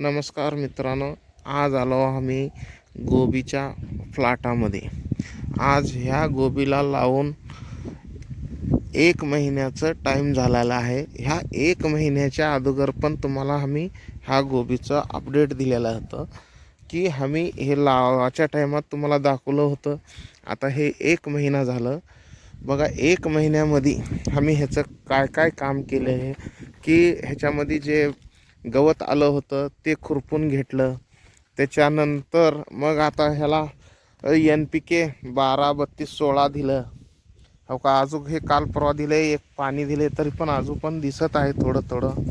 नमस्कार मित्रांनो आज आलो आम्ही गोबीच्या फ्लॅटामध्ये. आज ह्या गोबीला लावून एक महिन्याचं टाईम झालेला आहे. ह्या एक महिन्याच्या अगोदर पण तुम्हाला आम्ही ह्या गोबीचं अपडेट दिलेलं होतं की आम्ही हे लावाच्या टायमात तुम्हाला दाखवलं होतं. आता हे एक महिना झालं. बघा एक महिन्यामध्ये आम्ही ह्याचं काय काय काम केलं आहे की ह्याच्यामध्ये जे गवत आलं होतं ते खुरपून घेतलं. त्याच्यानंतर मग आता ह्याला एन पी के बारा बत्तीस सोळा दिलं. हो का अजून हे काल परवा दिले एक पाणी दिले तरी पण अजून पण दिसत आहे थोडं थोडं.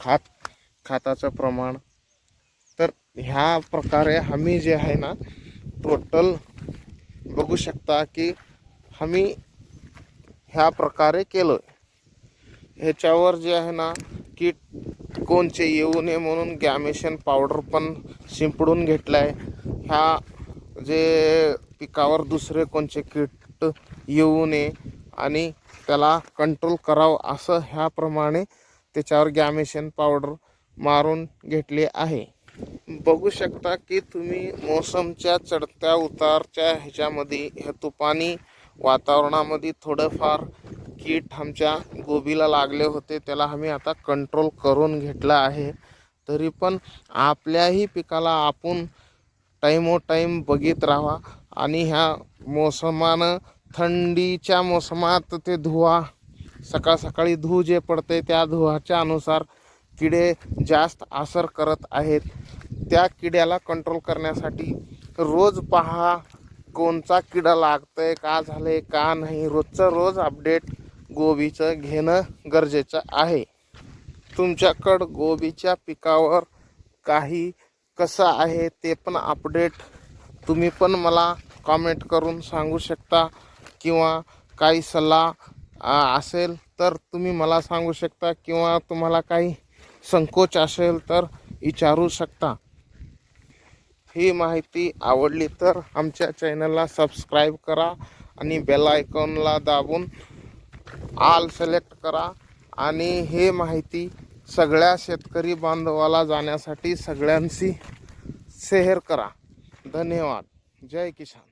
खात खाताचं प्रमाण. तर ह्या प्रकारे आम्ही जे आहे ना टोटल बघू शकता की आम्ही ह्या प्रकारे केलं ह्याच्यावर जे आहे ना की कोणचे येऊ नये म्हणून गॅमेशन पावडर पण शिंपडून घेतला आहे ह्या जे पिकावर दुसरे कोणचे कीट येऊ नये आणि त्याला कंट्रोल करावं असं ह्याप्रमाणे त्याच्यावर गॅमेशन पावडर मारून घेतले आहे. बघू शकता की तुम्ही मोसमच्या चढत्या उतारच्या ह्याच्यामध्ये ह्या तुपानी वातावरणामध्ये थोडंफार कीट आमच्या गोबीला लागले होते त्याला आम्ही आता कंट्रोल करून घेतलं आहे. तरी पण आपल्याही पिकाला आपण टाईमो टाईम बघित राहा आणि ह्या मोसमानं थंडीच्या मोसमात ते धुवा सकाळ सकाळी धू जे पडते त्या धुवाच्या अनुसार किडे जास्त असर करत आहेत. त्या किड्याला कंट्रोल करण्यासाठी रोज पहा कोणचा किडा लागतंय का झालंय का नाही. रोजचं रोज अपडेट गोबीचं घेणं गरजेचं आहे. तुमच्याकडं गोबीच्या पिकावर काही कसं आहे ते पण अपडेट तुम्ही पण मला कॉमेंट करून सांगू शकता किंवा काही सल्ला असेल तर तुम्ही मला सांगू शकता किंवा तुम्हाला काही संकोच असेल तर विचारू शकता. ही माहिती आवडली तर आमच्या चॅनलला सबस्क्राईब करा आणि बेल आयकॉनला दाबून आल सिलेक्ट करा आणि हे माहिती सगळ्या शेतकरी बांधवाला जाण्यासाठी सगळ्यांशी शेअर करा. धन्यवाद. जय किसान.